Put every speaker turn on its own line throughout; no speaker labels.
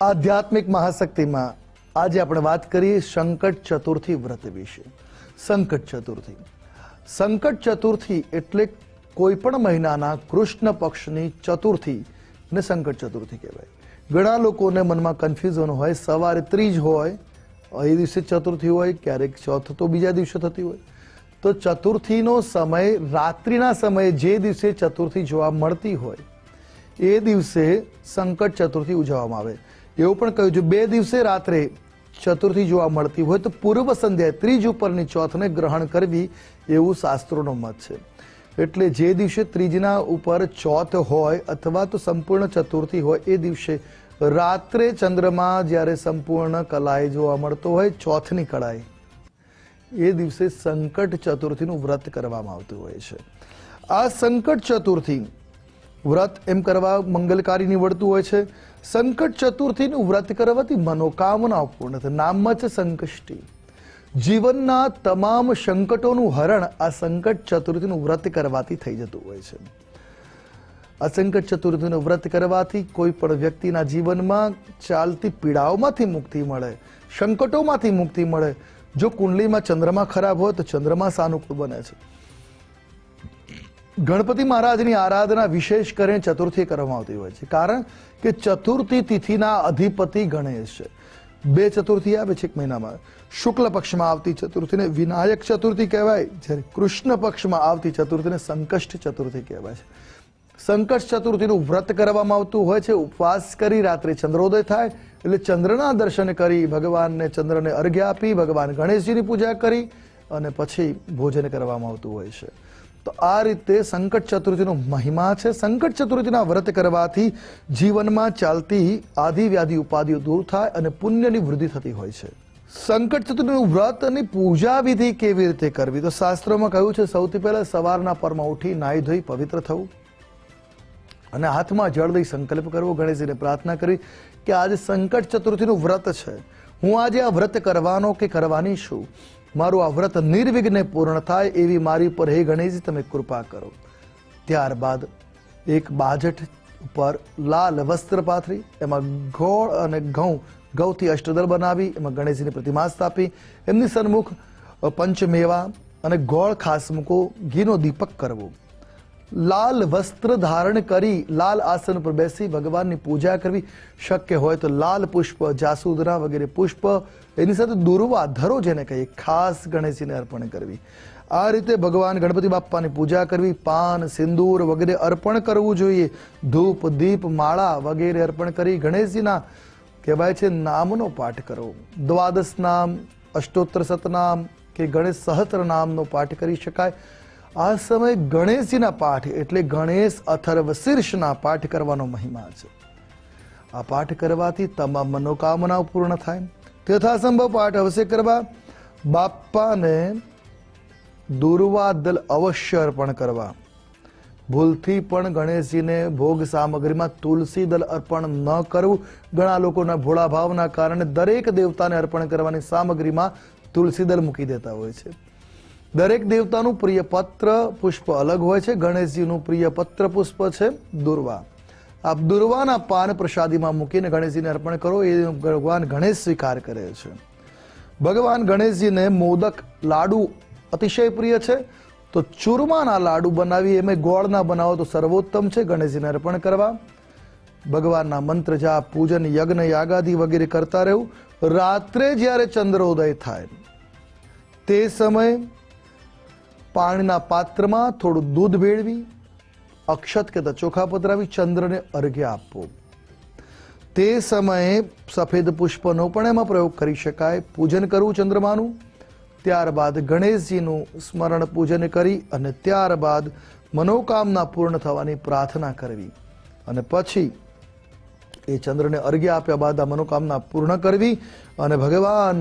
આધ્યાત્મિક મહાશક્તિમાં આજે આપણે વાત કરીએ સંકટ ચતુર્થી વ્રત વિશે. સંકટ ચતુર્થી. સંકટ ચતુર્થી એટલે કોઈ પણ મહિનાના કૃષ્ણ પક્ષની ચતુર્થી ને સંકટ ચતુર્થી કહેવાય. ઘણા લોકોને મનમાં કન્ફ્યુઝન હોય, સવારે ત્રીજ હોય, એ દિવસે ચતુર્થી હોય, ક્યારેક ચોથ તો બીજા દિવસે થતી હોય. તો ચતુર્થીનો સમય, રાત્રિના સમયે જે દિવસે ચતુર્થી જોવા મળતી હોય, એ દિવસે સંકટ ચતુર્થી ઉજવવામાં આવે. એવું પણ કહ્યું છે બે દિવસે રાત્રે ચતુર્થી જોવા મળતી હોય તો પૂર્વ સંધ્યાએ ત્રીજ ઉપરની ચોથને ગ્રહણ કરવી એવું શાસ્ત્રોનો મત છે. એટલે જે દિવસે ત્રીજના ઉપર ચોથ હોય અથવા તો સંપૂર્ણ ચતુર્થી હોય, એ દિવસે રાત્રે ચંદ્રમા જ્યારે સંપૂર્ણ કલાએ જોવા મળતો હોય, ચોથની કળાએ, એ દિવસે સંકટ ચતુર્થીનું વ્રત કરવામાં આવતું હોય છે. આ સંકટ ચતુર્થી વ્રત એમ કરવા મંગલકારી નીવડતું હોય છે. સંકટ ચતુર્થીનું વ્રત કરવાથી મનોકામનાઓ પૂર્ણ થાય નામમાં છે સંકષ્ટી. જીવનના તમામ સંકટોનું હરણ આ સંકટ ચતુર્થીનું વ્રત કરવાથી થઈ જતું હોય છે. આ સંકટ ચતુર્થીનું વ્રત કરવાથી કોઈ પણ વ્યક્તિના જીવનમાં ચાલતી પીડાઓમાંથી મુક્તિ મળે, સંકટોમાંથી મુક્તિ મળે. જો કુંડલીમાં ચંદ્રમા ખરાબ હોય તો ચંદ્રમા સાનુકૂળ બને છે. ગણપતિ મહારાજની આરાધના વિશેષ કરીને ચતુર્થી કરવામાં આવતી હોય છે. કારણ કે ચતુર્થી તિથિના અધિપતિ ગણેશ છે. બે ચતુર્થી આવે છે એક મહિનામાં. શુક્લ પક્ષમાં આવતી ચતુર્થીને વિનાયક ચતુર્થી કહેવાય. જ્યારે કૃષ્ણ પક્ષમાં આવતી ચતુર્થીને સંકષ્ટ ચતુર્થી કહેવાય છે. સંકષ્ટ ચતુર્થીનું વ્રત કરવામાં આવતું હોય છે. ઉપવાસ કરી રાત્રે ચંદ્રોદય થાય. એટલે ચંદ્રના દર્શન કરી, ભગવાનને ચંદ્રને અર્ઘ્ય આપી, ભગવાન ગણેશજીની પૂજા કરી અને પછી ભોજન કરવામાં આવતું હોય છે. તો આ રીતે સંકટ ચતુર્થીનો મહિમા છે. સંકટ ચતુર્થીના વ્રત કરવાથી જીવનમાં ચાલતી આદિ વ્યાધિ ઉપાધિઓ દૂર થાય અને પુણ્યની વૃદ્ધિ થતી હોય છે. સંકટ ચતુર્થીનું વ્રત અને પૂજા વિધિ કેવી રીતે કરવી? તો શાસ્ત્રોમાં કહ્યું છે, સૌથી પહેલા સવારના પરમાં ઉઠી નાહી ધોઈ પવિત્ર થવું અને હાથમાં જળ દઈ સંકલ્પ કરવો. ગણેશજીને પ્રાર્થના કરવી કે આજે સંકટ ચતુર્થીનું વ્રત છે. હું આજે આ વ્રત કરવાનો કે કરવાની છું? મારું આ વ્રત નિર્વિઘ્ને પૂર્ણ થાય એવી મારી પર હે ગણેશજી, તમે કૃપા કરો. ત્યારબાદ એક બાજટ ઉપર લાલ વસ્ત્ર પાથરી, એમાં ગોળ અને ઘઉં ઘઉંથી અષ્ટદળ બનાવી, એમાં ગણેશજીની પ્રતિમા સ્થાપી, એમની સન્મુખ પંચમેવા અને ગોળ ખાસ મૂકો, ઘીનો દીપક કરવો. લાલ વસ્ત્ર ધારણ કરી લાલ આસન પર બેસી ભગવાનની પૂજા કરવી શક્ય હોય તો લાલ પુષ્પ, જાસૂદરા વગેરે પુષ્પ, એની સાથે દુર્વા ધરો જેને કહીએ, ખાસ ગણેશજીને અર્પણ કરવી. આ રીતે ભગવાન ગણપતિ બાપ્પાની પૂજા કરવી, પાન, સિંદૂર વગેરે અર્પણ કરવું જોઈએ. ધૂપ, દીપ, માળા વગેરે અર્પણ કરી ગણેશજીના કહેવાય છે નામનો પાઠ કરવો દ્વાદશ નામ, અષ્ટોત્તર સતનામ કે ગણેશ સહસ્ત્ર નામનો પાઠ કરી શકાય. આ સમયે ગણેશજીના પાઠ એટલે ગણેશ અથર્વ શીર્ષના પાઠ કરવાનો મહિમા છે. આ પાઠ કરવાથી તમામ મનોકામનાઓ પૂર્ણ થાય. યથાસંભવ પાઠ અવશ્ય કરવા. બાપ્પાને દુર્વા દલ અવશ્ય અર્પણ કરવા. ભૂલથી પણ ગણેશજીને ભોગ સામગ્રીમાં તુલસી દલ અર્પણ ન કરવું. ઘણા લોકોના ભોળા ભાવના કારણે દરેક દેવતાને અર્પણ કરવાની સામગ્રીમાં તુલસી દલ મૂકી દેતા હોય છે. દરેક દેવતાનું પ્રિય પત્ર પુષ્પ અલગ હોય છે. ગણેશજીનું પ્રિય પત્ર પુષ્પ છે દુર્વા. આપ દુર્વાના પાન પ્રસાદીમાં મૂકીને ગણેશજીને અર્પણ કરો, એ ભગવાન ગણેશ સ્વીકાર કરે છે. ભગવાન ગણેશજીને મોદક લાડુ અતિશય પ્રિય છે. તો ચૂરમાના લાડુ બનાવી, એમે ગોળના બનાવો, તો સર્વોત્તમ છે ગણેશજીને અર્પણ કરવા. ભગવાનના મંત્ર જાપ, પૂજન, યજ્ઞ, યાગાદી વગેરે કરતા રહેવું રાત્રે જ્યારે ચંદ્રોદય થાય, તે સમયે પાણીના પાત્રમાં થોડું દૂધ ભેળવી, અક્ષત કે ચોખા પધરાવી ચંદ્રને અર્ઘ્ય આપવો. તે સમયે સફેદ પુષ્પનો પણ એમાં પ્રયોગ કરી શકાય. પૂજન કરવું ચંદ્રમાનું, ત્યારબાદ ગણેશજીનું સ્મરણ પૂજન કરી અને ત્યારબાદ મનોકામના પૂર્ણ થવાની પ્રાર્થના કરવી. અને પછી એ ચંદ્રને અર્ઘ્ય આપ્યા બાદ આ મનોકામના પૂર્ણ કરવી અને ભગવાન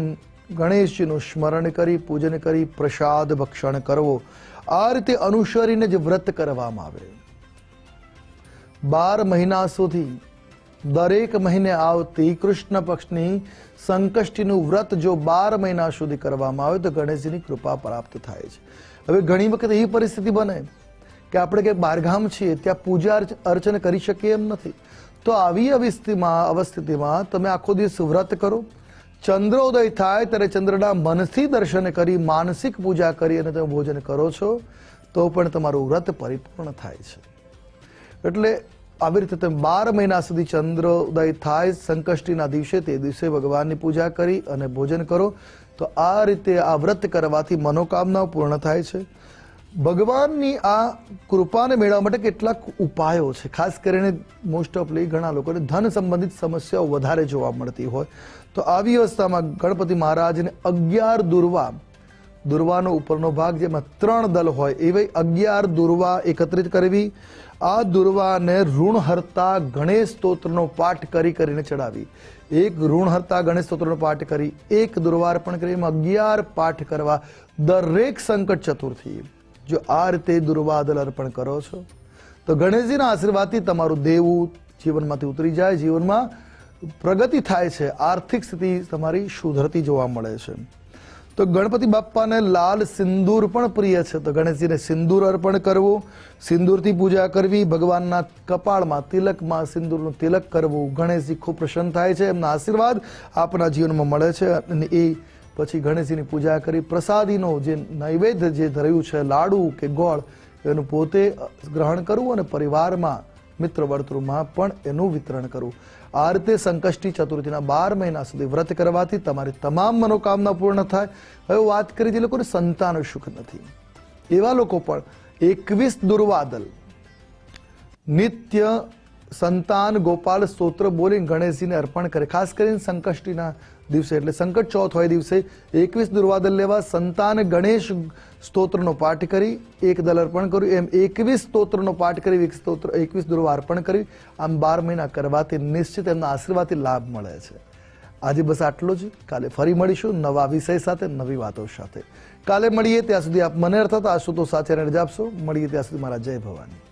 ગણેશજીનું સ્મરણ કરી, પૂજન કરી, પ્રસાદ ભક્ષણ કરવો. આ રીતે અનુસરીને જ વ્રત કરવામાં આવે. બાર મહિના સુધી દરેક મહિને આવતી કૃષ્ણ પક્ષની સંકષ્ટીનું વ્રત જો બાર મહિના સુધી કરવામાં આવે તો ગણેશજીની કૃપા પ્રાપ્ત થાય છે. હવે ઘણી વખત એવી પરિસ્થિતિ બને કે આપણે ક્યાંક બહારગામ છીએ, ત્યાં પૂજા અર્ચ- અર્ચન કરી શકીએ એમ નથી. તો આવી અવસ્થિતિમાં અવસ્થિતિમાં તમે આખો દિવસ વ્રત કરો ચંદ્રોદય થાય ત્યારે ચંદ્રના મનથી દર્શન કરી, માનસિક પૂજા કરી અને તમે ભોજન કરો છો, તો પણ તમારું વ્રત પરિપૂર્ણ થાય છે. એટલે આવી રીતે તમે બાર મહિના સુધી ચંદ્રોદય થાય, સંકષ્ટીના દિવસે તે દિવસે ભગવાનની પૂજા કરી અને ભોજન કરો, તો આ રીતે આ વ્રત કરવાથી મનોકામનાઓ પૂર્ણ થાય છે. ભગવાનની આ કૃપાને મેળવવા માટે કેટલાક ઉપાયો છે. ખાસ કરીને મોસ્ટ ઓફલી ઘણા લોકોને ધન સંબંધિત સમસ્યાઓ વધારે જોવા મળતી હોય. તો આવી અવસ્થામાં ગણપતિ મહારાજને અગિયાર દુર્વા, દુર્વાનો ઉપરનો ભાગ જેમાં ત્રણ દલ હોય, એવી અગિયાર દુર્વા એકત્રિત કરવી. આ દુર્વાને ઋણહર્તા ગણેશ સ્તોત્રનો પાઠ કરી કરીને ચડાવી. એક ઋણહર્તા ગણેશ સ્તોત્રનો પાઠ કરી, એક દુર્વા અર્પણ કરી, એમાં અગિયાર પાઠ કરવા દરેક સંકટ ચતુર્થી જો આ રીતે દુર્વાદલ અર્પણ કરો છો, તો ગણેશજીના આશીર્વાદથી તમારું દેવું જીવનમાંથી ઉતરી જાય, જીવનમાં પ્રગતિ થાય છે, આર્થિક સ્થિતિ તમારી સુધરતી જોવા મળે છે. તો ગણપતિ બાપ્પાને લાલ સિંદૂર પણ પ્રિય છે, તો ગણેશજીને સિંદૂર અર્પણ કરવું, સિંદૂરથી પૂજા કરવી, ભગવાનના કપાળમાં તિલકમાં સિંદૂરનું તિલક કરવું, ગણેશજી ખૂબ પ્રસન્ન થાય છે, એમના આશીર્વાદ આપના જીવનમાં મળે છે અને એ પછી ગણેશજીની પૂજા કરી પ્રસાદીનો જે નૈવેદ્ય જે ધર્યું છે, લાડુ કે ગોળ, એનું પોતે ગ્રહણ કરવું અને પરિવારમાં મિત્ર વર્તુળમાં પણ એનું વિતરણ કરવું. આ રીતે સંકષ્ટી ચતુર્થીના બાર મહિના સુધી વ્રત કરવાથી તમારી તમામ મનોકામના પૂર્ણ થાય. હવે વાત કરી જે લોકોને સંતાન સુખ નથી. એવા લોકો પણ એકવીસ દુર્વાદલ, નિત્ય સંતાન ગોપાલ સ્તોત્ર બોલી ગણેશજીને અર્પણ કરે. ખાસ કરીને સંકષ્ટીના દિવસે, એટલે સંકટ ચોથ હોય દિવસે એકવીસ દુર્વાદલ લેવા સંતાન ગણેશ સ્તોત્રનો પાઠ કરી, એક દલ અર્પણ કર્યું. એમ એકવીસ સ્તોત્રનો પાઠ કરી સ્તોત્ર, એકવીસ દુર્વા અર્પણ કરી. આમ બાર મહિના કરવાથી નિશ્ચિત એમના આશીર્વાદથી લાભ મળે છે. આજે બસ આટલો જ. કાલે ફરી મળીશું નવા વિષય સાથે, નવી વાતો સાથે. કાલે મળીએ ત્યાં સુધી આપ મને અર્થાત આશુતોષ સાથે રજા આપશો. મળીએ ત્યાં સુધી મારા જય ભવાની.